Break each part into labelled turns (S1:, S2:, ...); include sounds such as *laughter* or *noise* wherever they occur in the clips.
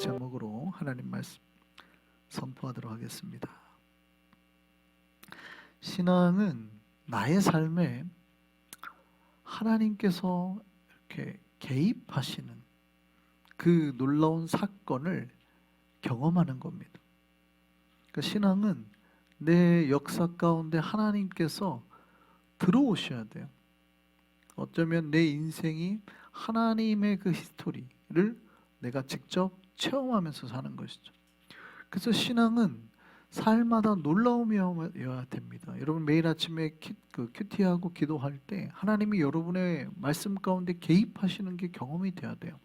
S1: 제목으로 하나님 말씀 선포하도록 하겠습니다. 신앙은 나의 삶에 하나님께서 이렇게 개입하시는 그 놀라운 사건을 경험하는 겁니다. 그러니까 신앙은 내 역사 가운데 하나님께서 들어오셔야 돼요. 어쩌면 내 인생이 하나님의 그 히스토리를 내가 직접 체험하면서 사는 것이죠. 그래서 신앙은 삶마다 놀라움이어야 됩니다. 여러분 매일 아침에 키, 그 큐티하고 기도할 때 하나님이 여러분의 말씀 가운데 개입하시는 게 경험이 돼야 돼요.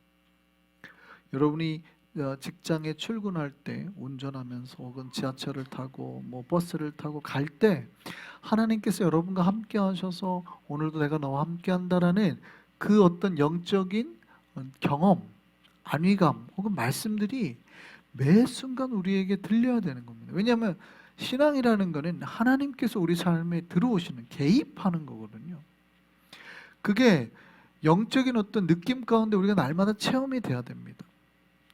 S1: 여러분이 어, 직장에 출근할 때 운전하면서 혹은 지하철을 타고 뭐 버스를 타고 갈 때 하나님께서 여러분과 함께 하셔서 오늘도 내가 너와 함께 한다라는 그 어떤 영적인 어, 경험, 안위감 혹은 말씀들이 매 순간 우리에게 들려야 되는 겁니다. 왜냐하면 신앙이라는 것은 하나님께서 우리 삶에 들어오시는 개입하는 거거든요. 그게 영적인 어떤 느낌 가운데 우리가 날마다 체험이 돼야 됩니다.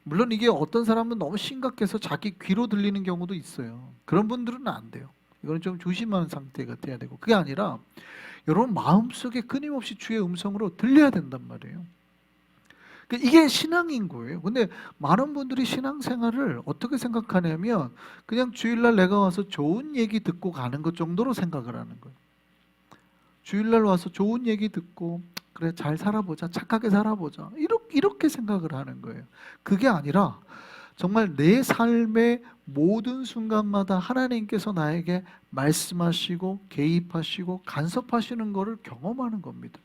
S1: 물론 이게 어떤 사람은 너무 심각해서 자기 귀로 들리는 경우도 있어요. 그런 분들은 안 돼요. 이거는 좀 조심하는 상태가 돼야 되고 그게 아니라 여러분 마음속에 끊임없이 주의 음성으로 들려야 된단 말이에요. 그러니까 이게 신앙인 거예요. 근데 많은 분들이 신앙생활을 어떻게 생각하냐면 그냥 주일날 내가 와서 좋은 얘기 듣고 가는 것 정도로 생각을 하는 거예요. 주일날 와서 좋은 얘기 듣고 그래 잘 살아보자 착하게 살아보자 이렇게 이렇게 생각을 하는 거예요. 그게 아니라 정말 내 삶의 모든 순간마다 하나님께서 나에게 말씀하시고 개입하시고 간섭하시는 것을 경험하는 겁니다.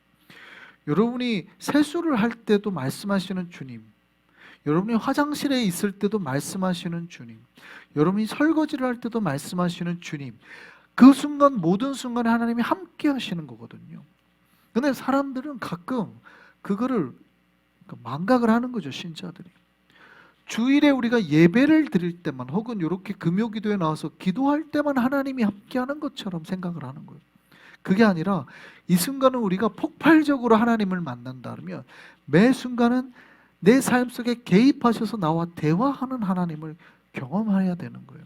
S1: 여러분이 세수를 할 때도 말씀하시는 주님, 여러분이 화장실에 있을 때도 말씀하시는 주님, 여러분이 설거지를 할 때도 말씀하시는 주님, 그 순간 모든 순간에 하나님이 함께 하시는 거거든요. 근데 사람들은 가끔 그거를 망각을 하는 거죠, 신자들이. 주일에 우리가 예배를 드릴 때만 혹은 이렇게 금요 기도에 나와서 기도할 때만 하나님이 함께 하는 것처럼 생각을 하는 거예요. 그게 아니라 이 순간은 우리가 폭발적으로 하나님을 만난다면 매 순간은 내 삶 속에 개입하셔서 나와 대화하는 하나님을 경험해야 되는 거예요.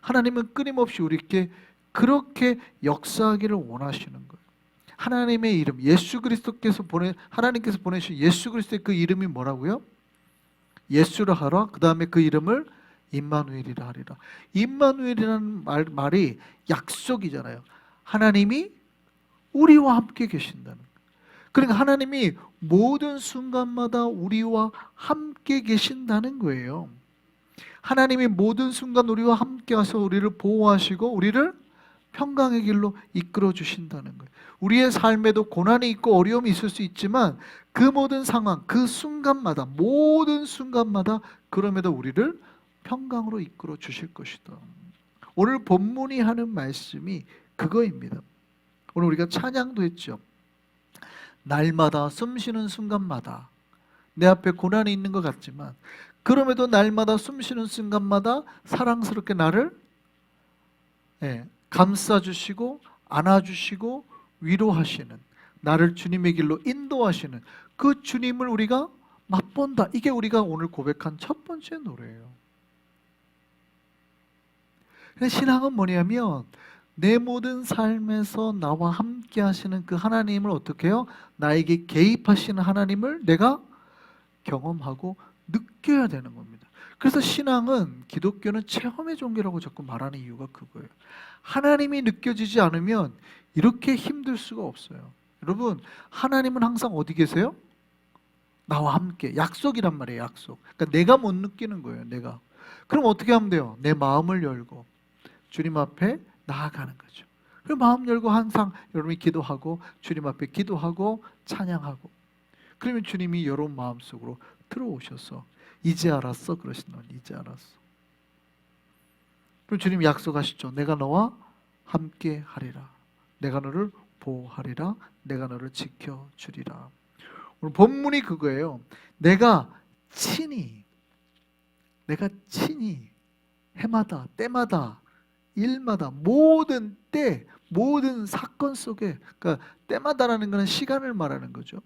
S1: 하나님은 끊임없이 우리에게 그렇게 역사하기를 원하시는 거예요. 하나님의 이름 예수 그리스도께서 보내 하나님께서 보내신 예수 그리스도의 그 이름이 뭐라고요? 예수라 하라. 그 다음에 그 이름을 임마누엘이라 하리라. 임마누엘이라는 말, 말이 약속이잖아요. 하나님이 우리와 함께 계신다는. 그러니까 하나님이 모든 순간마다 우리와 함께 계신다는 거예요. 하나님이 모든 순간 우리와 함께 하셔 우리를 보호하시고 우리를 평강의 길로 이끌어 주신다는 거예요. 우리의 삶에도 고난이 있고 어려움이 있을 수 있지만 그 모든 상황, 그 순간마다 모든 순간마다 그럼에도 우리를 평강으로 이끌어 주실 것이다. 오늘 본문이 하는 말씀이 그거입니다. 오늘 우리가 찬양도 했죠. 날마다 숨 쉬는 순간마다 내 앞에 고난이 있는 것 같지만 그럼에도 날마다 숨 쉬는 순간마다 사랑스럽게 나를 예, 감싸주시고 안아주시고 위로하시는 나를 주님의 길로 인도하시는 그 주님을 우리가 맛본다. 이게 우리가 오늘 고백한 첫 번째 노래예요. 신앙은 뭐냐면 내 모든 삶에서 나와 함께 하시는 그 하나님을 어떻게 해요? 나에게 개입하시는 하나님을 내가 경험하고 느껴야 되는 겁니다. 그래서 신앙은 기독교는 체험의 종교라고 자꾸 말하는 이유가 그거예요. 하나님이 느껴지지 않으면 이렇게 힘들 수가 없어요. 여러분, 하나님은 항상 어디 계세요? 나와 함께. 약속이란 말이에요, 약속. 그러니까 내가 못 느끼는 거예요, 내가. 그럼 어떻게 하면 돼요? 내 마음을 열고 주님 앞에 나아가는 거죠. 그 마음 열고 항상 여러분이 기도하고 주님 앞에 기도하고 찬양하고 그러면 주님이 여러분 마음 속으로 들어오셔서 이제 알았어 그러신 너 이제 알았어. 그럼 주님 약속하시죠. 내가 너와 함께 하리라. 내가 너를 보호하리라. 내가 너를 지켜 주리라. 오늘 본문이 그거예요. 내가 친히 내가 친히 해마다 때마다 일마다 모든 때 모든 사건 속에 그러니까 때마다라는 것은 시간을 말하는 거죠.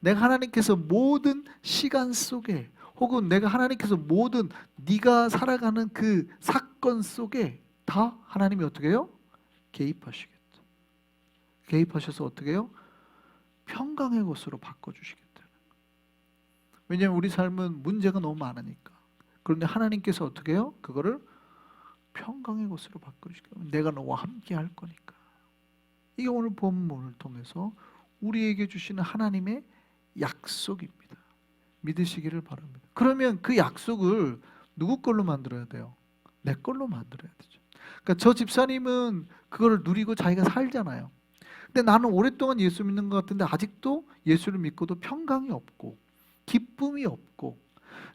S1: 내가 하나님께서 모든 시간 속에 혹은 내가 하나님께서 모든 네가 살아가는 그 사건 속에 다 하나님이 어떻게 해요? 개입하시겠다. 개입하셔서 어떻게 해요? 평강의 곳으로 바꿔 주시겠다. 왜냐하면 우리 삶은 문제가 너무 많으니까. 그런데 하나님께서 어떻게 해요? 그거를 평강의 곳으로 바꿔주시겠다. 내가 너와 함께 할 거니까. 이게 오늘 본문을 통해서 우리에게 주시는 하나님의 약속입니다. 믿으시기를 바랍니다. 그러면 그 약속을 누구 걸로 만들어야 돼요? 내 걸로 만들어야 되죠. 그러니까 저 집사님은 그걸 누리고 자기가 살잖아요. 근데 나는 오랫동안 예수 믿는 것 같은데 아직도 예수를 믿고도 평강이 없고 기쁨이 없고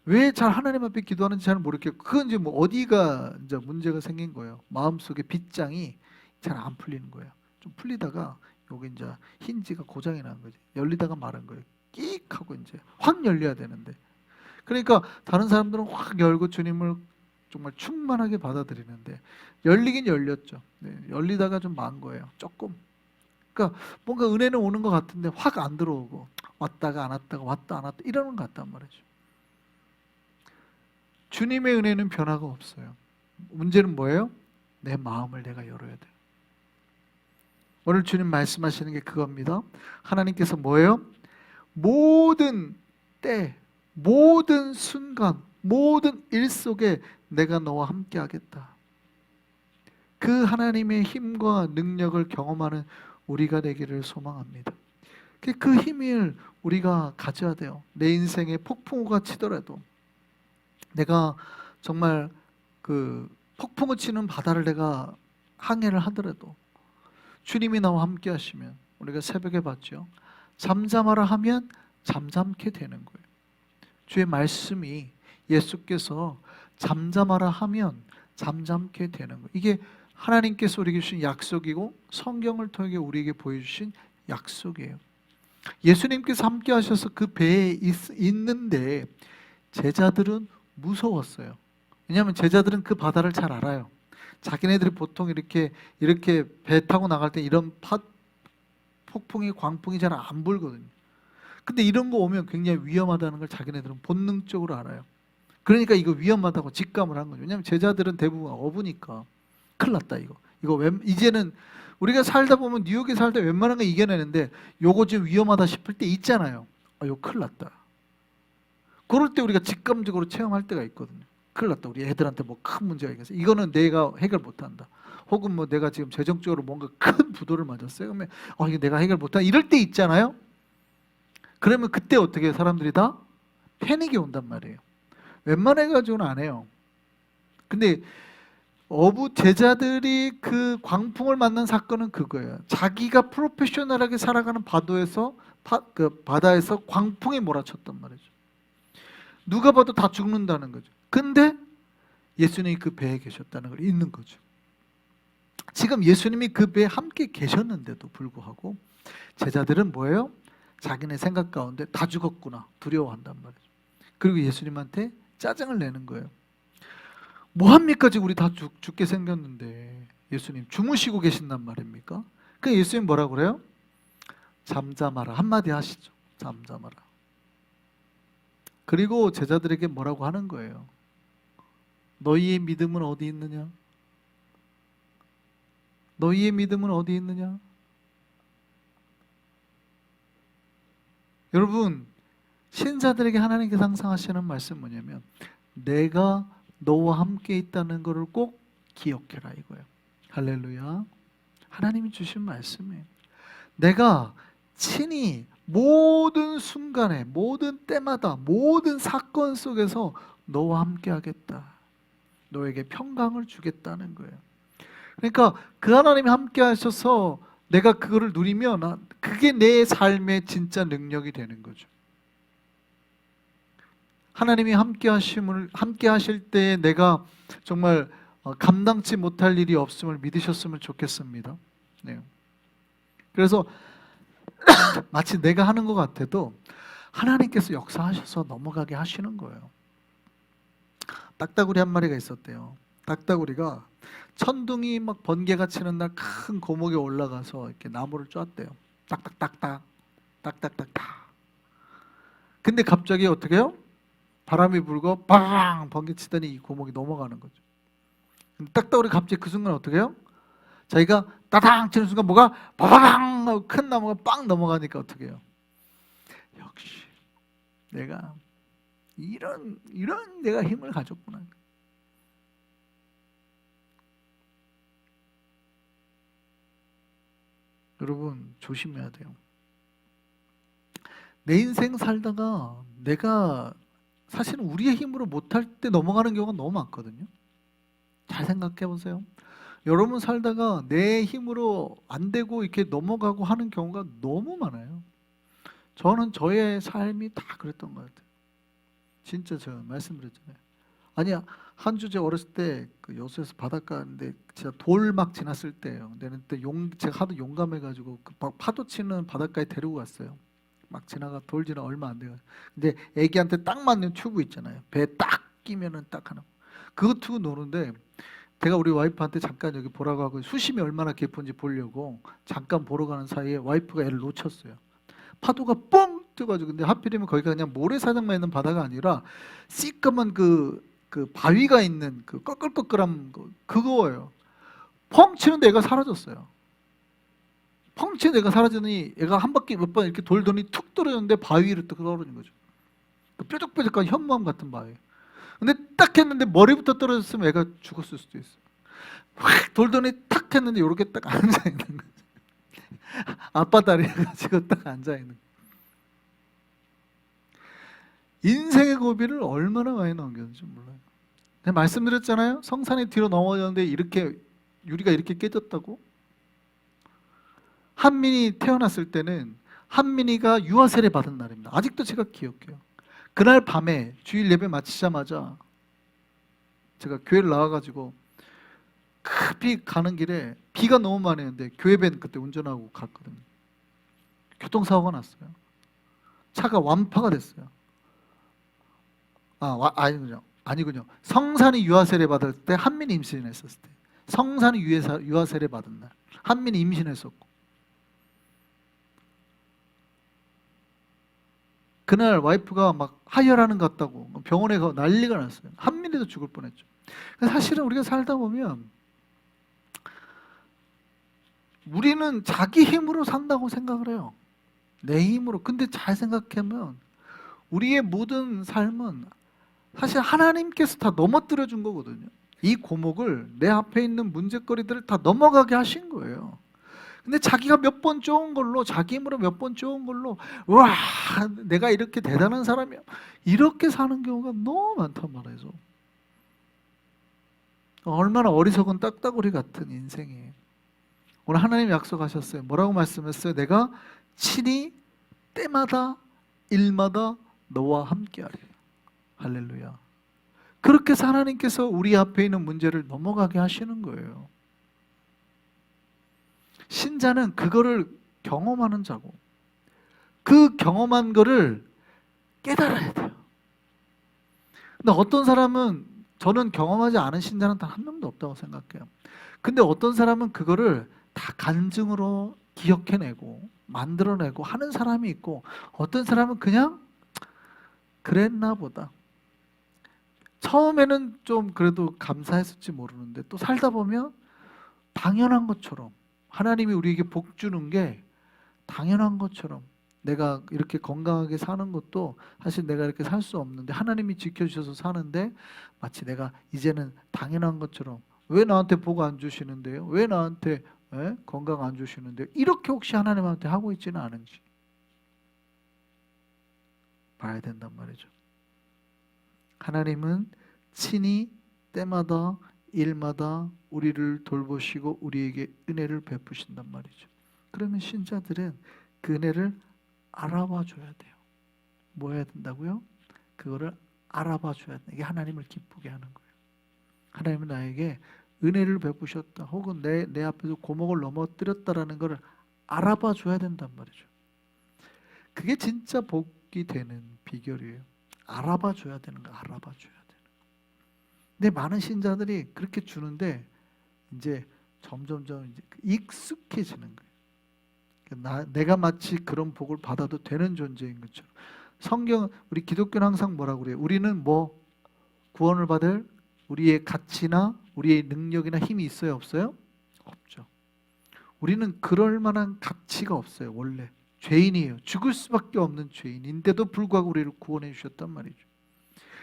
S1: 왜 잘 하나님 앞에 기도하는지 잘 모르겠고 그건 이제 뭐 어디가 이제 문제가 생긴 거예요. 마음속에 빗장이 잘 안 풀리는 거예요. 좀 풀리다가 여기 이제 힌지가 고장이 난 거지. 열리다가 마른 거예요. 끽 하고 이제 확 열려야 되는데. 그러니까 다른 사람들은 확 열고 주님을 정말 충만하게 받아들이는데 열리긴 열렸죠. 네, 열리다가 좀만 거예요. 조금. 그러니까 뭔가 은혜는 오는 것 같은데 확 안 들어오고 왔다가 안 왔다가 왔다 안 왔다 이러는 것 같단 말이죠. 주님의 은혜는 변화가 없어요. 문제는 뭐예요? 내 마음을 내가 열어야 돼요. 오늘 주님 말씀하시는 게 그겁니다. 하나님께서 뭐예요? 모든 때, 모든 순간, 모든 일 속에 내가 너와 함께 하겠다. 그 하나님의 힘과 능력을 경험하는 우리가 되기를 소망합니다. 그- 그 힘을 우리가 가져야 돼요. 내 인생에 폭풍우가 치더라도 내가 정말 그 폭풍우 치는 바다를 내가 항해를 하더라도 주님이 나와 함께 하시면 우리가 새벽에 봤죠. 잠잠하라 하면 잠잠게 되는 거예요. 주의 말씀이 예수께서 잠잠하라 하면 잠잠게 되는 거예요. 이게 하나님께서 우리에게 주신 약속이고 성경을 통해 우리에게 보여주신 약속이에요. 예수님께서 함께 하셔서 그 배에 있, 있는데 제자들은 무서웠어요. 왜냐하면 제자들은 그 바다를 잘 알아요. 자기네들이 보통 이렇게 이렇게 배 타고 나갈 때 이런 파, 폭풍이 광풍이 잘 안 불거든요. 근데 이런 거 오면 굉장히 위험하다는 걸 자기네들은 본능적으로 알아요. 그러니까 이거 위험하다고 직감을 한 거죠. 왜냐하면 제자들은 대부분 어부니까 큰일 났다 이거. 이거 웬, 이제는 우리가 살다 보면 뉴욕에 살다 웬만한 거 이겨내는데 요거 좀 위험하다 싶을 때 있잖아요. 아, 이거 큰일 났다. 그럴 때 우리가 직감적으로 체험할 때가 있거든요. 큰일 났다. 우리 애들한테 뭐 큰 문제가 있겠어. 이거는 내가 해결 못 한다. 혹은 뭐 내가 지금 재정적으로 뭔가 큰 부도를 맞았어요. 그러면 어, 이게 내가 해결 못 한다. 이럴 때 있잖아요. 그러면 그때 어떻게? 사람들이 다 패닉이 온단 말이에요. 웬만해 가지고는 안 해요. 근데 어부 제자들이 그 광풍을 만난 사건은 그거예요. 자기가 프로페셔널하게 살아가는 바다에서 파, 그 바다에서 광풍에 몰아쳤단 말이죠. 누가 봐도 다 죽는다는 거죠. 근데 예수님이 그 배에 계셨다는 걸 있는 거죠. 지금 예수님이 그 배에 함께 계셨는데도 불구하고 제자들은 뭐예요? 자기네 생각 가운데 다 죽었구나 두려워한단 말이죠. 그리고 예수님한테 짜증을 내는 거예요. 뭐 합니까 지금 우리 다 죽, 죽게 생겼는데 예수님 주무시고 계신단 말입니까? 그 예수님 뭐라 그래요? 잠잠하라 한마디 하시죠. 잠잠하라. 그리고 제자들에게 뭐라고 하는 거예요? 너희의 믿음은 어디 있느냐? 너희의 믿음은 어디 있느냐? 여러분 신자들에게 하나님께서 항상 하시는 말씀 뭐냐면 내가 너와 함께 있다는 것을 꼭 기억해라 이거예요. 할렐루야. 하나님이 주신 말씀이에요. 내가 친히 모든 순간에 모든 때마다 모든 사건 속에서 너와 함께 하겠다. 너에게 평강을 주겠다는 거예요. 그러니까 그 하나님이 함께 하셔서 내가 그거를 누리면 나- 그게 내 삶의 진짜 능력이 되는 거죠. 하나님이 함께 하심을 함께 하실 때 내가 정말 어, 감당치 못할 일이 없음을 믿으셨으면 좋겠습니다. 네. 그래서 *coughs* 마치 내가 하는 것 같아도 하나님께서 역사하셔서 넘어가게 하시는 거예요. 딱따구리 한 마리가 있었대요. 딱따구리가 천둥이 막 번개가 치는 날 큰 고목에 올라가서 이렇게 나무를 쪼았대요. 딱딱딱딱, 딱딱딱딱. 근데 갑자기 어떻게 해요? 바람이 불고 빵 번개 치더니 이 구멍이 넘어가는 거죠. 딱따구리 갑자기 그 순간 어떻게 해요? 자기가 따당 치는 순간 뭐가 바바방 하고 큰 나무가 빵 넘어가니까 어떻게 해요? 역시 내가 이런 이런 내가 힘을 가졌구나. 여러분 조심해야 돼요. 내 인생 살다가 내가 사실은 우리의 힘으로 못할 때 넘어가는 경우가 너무 많거든요. 잘 생각해 보세요. 여러분 살다가 내 힘으로 안 되고 이렇게 넘어가고 하는 경우가 너무 많아요. 저는 저의 삶이 다 그랬던 것 같아요. 진짜 제가 말씀드렸잖아요. 아니야 한 주제 어렸을 때 그 여수에서 바닷가 인데 진짜 돌 막 지났을 때예요. 그때 용 제가 하도 용감해가지고 그막 파도 치는 바닷가에 데리고 갔어요. 막 지나가 돌 지나 얼마 안 돼가. 근데 애기한테 딱 맞는 튜브 있잖아요. 배에 딱 끼면은 딱 하나. 그거 튜브 노는데 제가 우리 와이프한테 잠깐 여기 보라고 하고 수심이 얼마나 깊은지 보려고 잠깐 보러 가는 사이에 와이프가 애를 놓쳤어요. 파도가 뻥 뛰어가지고 근데 하필이면 거기가 그냥 모래사장만 있는 바다가 아니라 시꺼먼 그, 그 바위가 있는 그 꺼끌꺼끌한 그, 그거예요. 펑 치는데 애가 사라졌어요. 펑 치는데 애가 사라지더니 애가 한 바퀴 몇 번 이렇게 돌더니 툭 떨어졌는데 바위 위로 뚝 떨어진 거죠. 그 뾰족뾰족한 현무암 같은 바위. 근데 딱 했는데 머리부터 떨어졌으면 애가 죽었을 수도 있어. 확 돌더니 탁 했는데 이렇게 딱 앉아 있는 거죠. *laughs* 아빠 다리에 가지고 딱 앉아 있는. 거. 인생의 고비를 얼마나 많이 넘겼는지 몰라요. 내가 말씀드렸잖아요. 성산이 뒤로 넘어졌는데 이렇게 유리가 이렇게 깨졌다고. 한민이 태어났을 때는 한민이가 유아 세례 받은 날입니다. 아직도 제가 기억해요. 그날 밤에 주일 예배 마치자마자 제가 교회를 나와가지고 급히 가는 길에 비가 너무 많이 했는데 교회밴 그때 운전하고 갔거든요. 교통사고가 났어요. 차가 완파가 됐어요. 아, 와, 아니군요. 아니군요. 성산이 유아세례 받을 때 한민이 임신했었을 때. 성산이 유아세, 유아세례 받은 날. 한민이 임신했었고. 그날 와이프가 막 하혈하는 것 같다고 병원에 가 난리가 났어요. 한민이도 죽을 뻔했죠. 사실은 우리가 살다 보면 우리는 자기 힘으로 산다고 생각을 해요. 내 힘으로. 근데 잘 생각하면 우리의 모든 삶은 사실 하나님께서 다 넘어뜨려 준 거거든요. 이 고목을 내 앞에 있는 문제거리들을 다 넘어가게 하신 거예요. 근데 자기가 몇번 좋은 걸로 자기 힘으로 몇번 좋은 걸로 와 내가 이렇게 대단한 사람이야 이렇게 사는 경우가 너무 많단 말이죠. 얼마나 어리석은 딱따구리 같은 인생이에요. 오늘 하나님 약속하셨어요. 뭐라고 말씀했어요? 내가 친히 때마다 일마다 너와 함께하리. 할렐루야. 그렇게 하나님께서 우리 앞에 있는 문제를 넘어가게 하시는 거예요. 신자는 그거를 경험하는 자고 그 경험한 거를 깨달아야 돼요. 근데 어떤 사람은 저는 경험하지 않은 신자는 단 한 명도 없다고 생각해요. 근데 어떤 사람은 그거를 다 간증으로 기억해내고 만들어내고 하는 사람이 있고 어떤 사람은 그냥 그랬나 보다. 처음에는 좀 그래도 감사했을지 모르는데 또 살다 보면 당연한 것처럼 하나님이 우리에게 복 주는 게 당연한 것처럼 내가 이렇게 건강하게 사는 것도 사실 내가 이렇게 살 수 없는데 하나님이 지켜주셔서 사는데 마치 내가 이제는 당연한 것처럼 왜 나한테 복 안 주시는데요? 왜 나한테 에? 건강 안 주시는데요? 이렇게 혹시 하나님한테 하고 있지는 않은지 봐야 된단 말이죠. 하나님은 친히 때마다 일마다 우리를 돌보시고 우리에게 은혜를 베푸신단 말이죠. 그러면 신자들은 그 은혜를 알아봐 줘야 돼요. 뭐 해야 된다고요? 그거를 알아봐 줘야 돼. 이게 하나님을 기쁘게 하는 거예요. 하나님은 나에게 은혜를 베푸셨다. 혹은 내, 내 앞에서 고목을 넘어뜨렸다라는 것을 알아봐 줘야 된단 말이죠. 그게 진짜 복이 되는 비결이에요. 알아봐 줘야 되는 거 알아봐 줘야 거. 근데 많은 신자들이 그렇게 주는데 이제 점점점 이제 익숙해지는 거예요. 나, 내가 마치 그런 복을 받아도 되는 존재인 것처럼 성경 우리 기독교는 항상 뭐라고 그래요? 우리는 뭐 구원을 받을 우리의 가치나 우리의 능력이나 힘이 있어요, 없어요? 없죠. 우리는 그럴 만한 가치가 없어요, 원래. 죄인이에요. 죽을 수밖에 없는 죄인인데도 불구하고 우리를 구원해 주셨단 말이죠.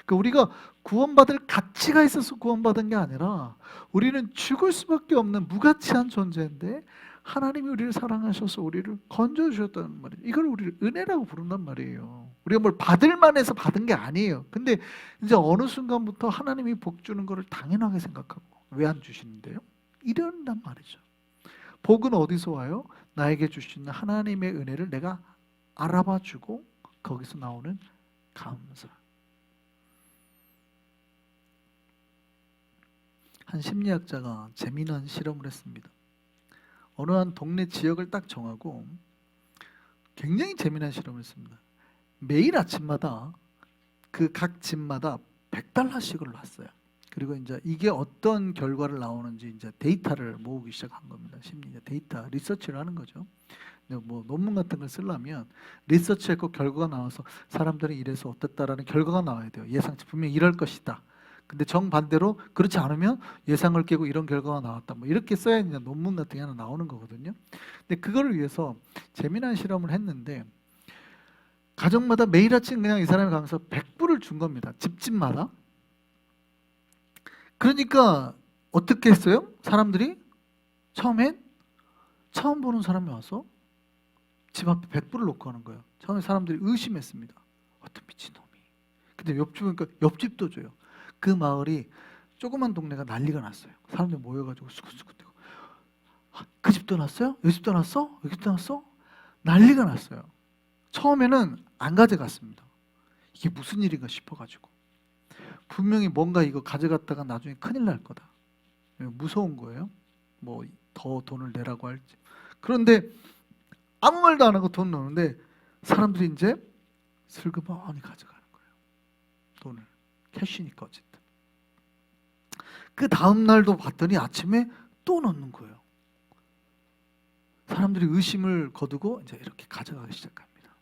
S1: 그러니까 우리가 구원받을 가치가 있어서 구원받은 게 아니라 우리는 죽을 수밖에 없는 무가치한 존재인데 하나님이 우리를 사랑하셔서 우리를 건져 주셨다는 말이에요. 이걸 우리를 은혜라고 부른단 말이에요. 우리가 뭘 받을 만해서 받은 게 아니에요. 근데 이제 어느 순간부터 하나님이 복 주는 거를 당연하게 생각하고 왜 안 주시는데요? 이런단 말이죠. 복은 어디서 와요? 나에게 주시는 하나님의 은혜를 내가 알아봐 주고 거기서 나오는 감사. 한 심리학자가 재미난 실험을 했습니다. 어느 한 동네 지역을 딱 정하고 굉장히 재미난 실험을 했습니다. 매일 아침마다 그 각 집마다 100달러씩을 놨어요. 그리고 이제 이게 어떤 결과를 나오는지 이제 데이터를 모으기 시작한 겁니다. 심리 데이터 리서치를 하는 거죠. 뭐 논문 같은 걸 쓰려면 리서치했고 결과가 나와서 사람들이 이래서 어땠다라는 결과가 나와야 돼요. 예상치 분명 히 이럴 것이다. 근데 정반대로 그렇지 않으면 예상을 깨고 이런 결과가 나왔다. 뭐 이렇게 써야 이제 논문 같은 게 하나 나오는 거거든요. 근데 그거를 위해서 재미난 실험을 했는데 가정마다 매일 아침 그냥 이 사람이 가면서 100불을 준 겁니다. 집집마다. 그러니까 어떻게 했어요? 사람들이 처음엔 처음 보는 사람이 와서 집 앞에 100불을 놓고 하는 거예요. 처음에 사람들이 의심했습니다. 어떤 미친놈이. 근데 옆집 보니까 옆집도 줘요. 그 마을이 조그만 동네가 난리가 났어요. 사람들 모여가지고 수근수근 대고 아, 그 집도 났어요? 이 집도 났어? 여기 집도 났어? 난리가 났어요. 처음에는 안 가져갔습니다. 이게 무슨 일인가 싶어가지고 분명히 뭔가 이거 가져갔다가 나중에 큰일 날 거다. 무서운 거예요. 뭐 더 돈을 내라고 할지. 그런데 아무 말도 안 하고 돈 넣는데 사람들이 이제 슬그머니 가져가는 거예요. 돈을 캐시니까 어쨌든. 그 다음 날도 봤더니 아침에 또 넣는 거예요. 사람들이 의심을 거두고 이제 이렇게 가져가기 시작합니다.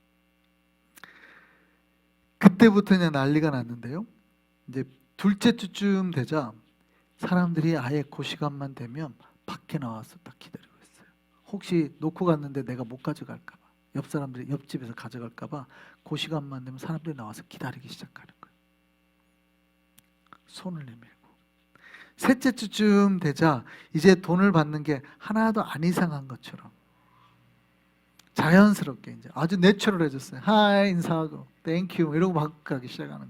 S1: 그때부터 그냥 난리가 났는데요. 이제 둘째 주쯤 되자 사람들이 아예 그 시간만 되면 밖에 나와서 딱 기다리고 있어요. 혹시 놓고 갔는데 내가 못 가져갈까 봐. 옆 사람들이 옆집에서 가져갈까 봐. 그 시간만 되면 사람들이 나와서 기다리기 시작하는. 손을 내밀고. 셋째 주쯤 되자 이제 돈을 받는 게 하나도 안 이상한 것처럼 자연스럽게 이제 아주 내추럴해졌어요. 하이 인사하고 땡큐 이러고 막 가기 시작하는.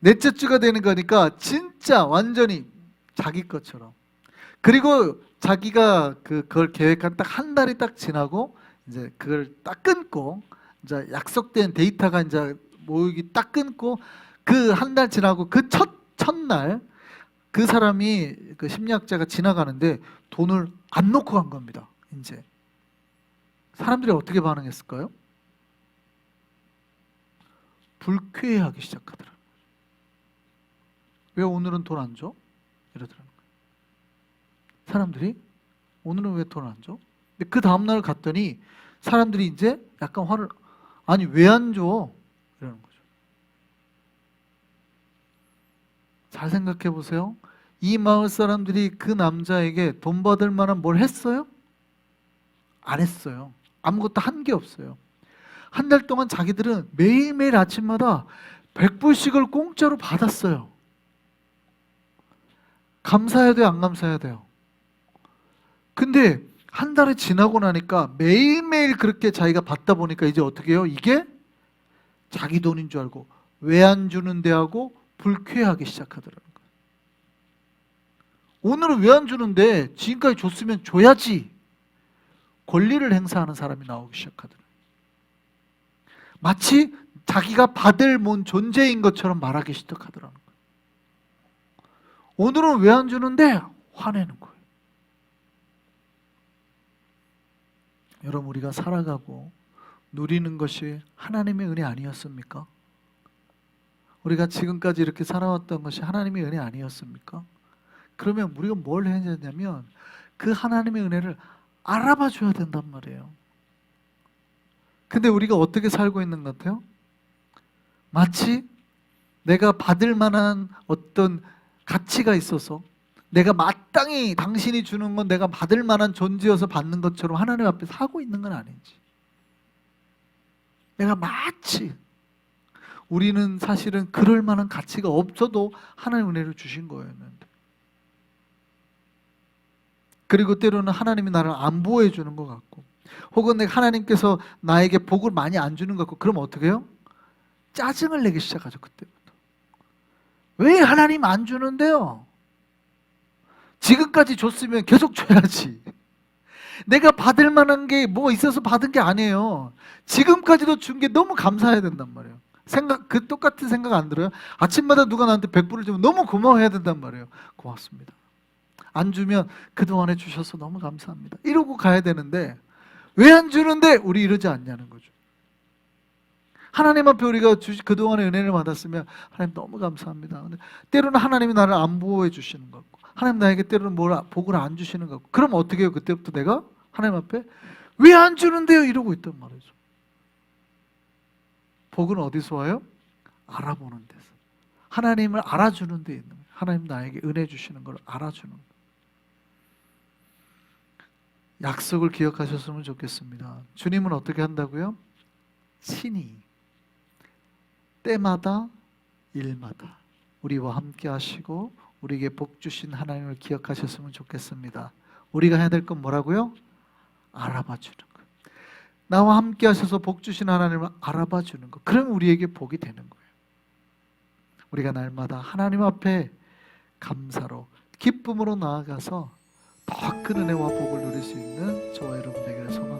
S1: 넷째 주가 되는 거니까 진짜 완전히 자기 것처럼. 그리고 자기가 그 그걸 계획한 딱 한 달이 딱 지나고 이제 그걸 딱 끊고 이제 약속된 데이터가 이제 모이기 딱 끊고 그 한 달 지나고 그 첫 첫날 그 사람이 그 심리학자가 지나가는데 돈을 안 놓고 간 겁니다. 이제 사람들이 어떻게 반응했을까요? 불쾌해하기 시작하더라고요. 왜 오늘은 돈 안 줘? 이러더라고요. 사람들이 오늘은 왜 돈 안 줘? 근데 그 다음 날 갔더니 사람들이 이제 약간 화를 아니 왜 안 줘? 이러는 거죠. 잘 생각해 보세요. 이 마을 사람들이 그 남자에게 돈 받을 만한 뭘 했어요? 안 했어요. 아무것도 한 게 없어요. 한 달 동안 자기들은 매일매일 아침마다 100불씩을 공짜로 받았어요. 감사해야 돼요, 안 감사해야 돼요? 근데 한 달이 지나고 나니까 매일매일 그렇게 자기가 받다 보니까 이제 어떻게 해요? 이게 자기 돈인 줄 알고 왜 안 주는데 하고 불쾌하기 시작하더라는 거예요. 오늘은 왜 안 주는데 지금까지 줬으면 줘야지. 권리를 행사하는 사람이 나오기 시작하더라고요. 마치 자기가 받을 뭔 존재인 것처럼 말하기 시작하더라는 거예요. 오늘은 왜 안 주는데 화내는 거예요. 여러분 우리가 살아가고 누리는 것이 하나님의 은혜 아니었습니까? 우리가 지금까지 이렇게 살아왔던 것이 하나님의 은혜 아니었습니까? 그러면 우리가 뭘 해야 되냐면 그 하나님의 은혜를 알아봐 줘야 된단 말이에요. 근데 우리가 어떻게 살고 있는 것 같아요? 마치 내가 받을 만한 어떤 가치가 있어서 내가 마땅히 당신이 주는 건 내가 받을 만한 존재여서 받는 것처럼 하나님 앞에 사고 있는 건 아닌지. 내가 마치 우리는 사실은 그럴 만한 가치가 없어도 하나님 은혜를 주신 거였는데. 그리고 때로는 하나님이 나를 안 보호해 주는 것 같고 혹은 내가 하나님께서 나에게 복을 많이 안 주는 것 같고 그럼 어떻게 해요? 짜증을 내기 시작하죠 그때부터 왜 하나님 안 주는데요? 지금까지 줬으면 계속 줘야지 내가 받을 만한 게 뭐 있어서 받은 게 아니에요 지금까지도 준 게 너무 감사해야 된단 말이에요 생각 그 똑같은 생각 안 들어요? 아침마다 누가 나한테 100불을 주면 너무 고마워해야 된단 말이에요 고맙습니다 안 주면 그동안에 주셔서 너무 감사합니다. 이러고 가야 되는데 왜 안 주는데 우리 이러지 않냐는 거죠. 하나님 앞에 우리가 주, 그동안에 은혜를 받았으면 하나님 너무 감사합니다. 근데 때로는 하나님이 나를 안 보호해 주시는 것 같고 하나님 나에게 때로는 뭘 아- 복을 안 주시는 것 같고 그럼 어떻게 해요? 그때부터 내가 하나님 앞에 왜 안 주는데요? 이러고 있단 말이죠. 복은 어디서 와요? 알아보는 데서. 하나님을 알아주는 데 있는 거예요. 하나님 나에게 은혜 주시는 걸 알아주는 거예요. 약속을 기억하셨으면 좋겠습니다. 주님은 어떻게 한다고요? 친히 때마다 일마다 우리와 함께 하시고 우리에게 복 주신 하나님을 기억하셨으면 좋겠습니다. 우리가 해야 될 건 뭐라고요? 알아봐 주는 것. 나와 함께 하셔서 복 주신 하나님을 알아봐 주는 것. 그럼 우리에게 복이 되는 거예요. 우리가 날마다 하나님 앞에 감사로 기쁨으로 나아가서 더 큰 은혜와 복을 누릴 수 있는 저와 여러분 되기를 소망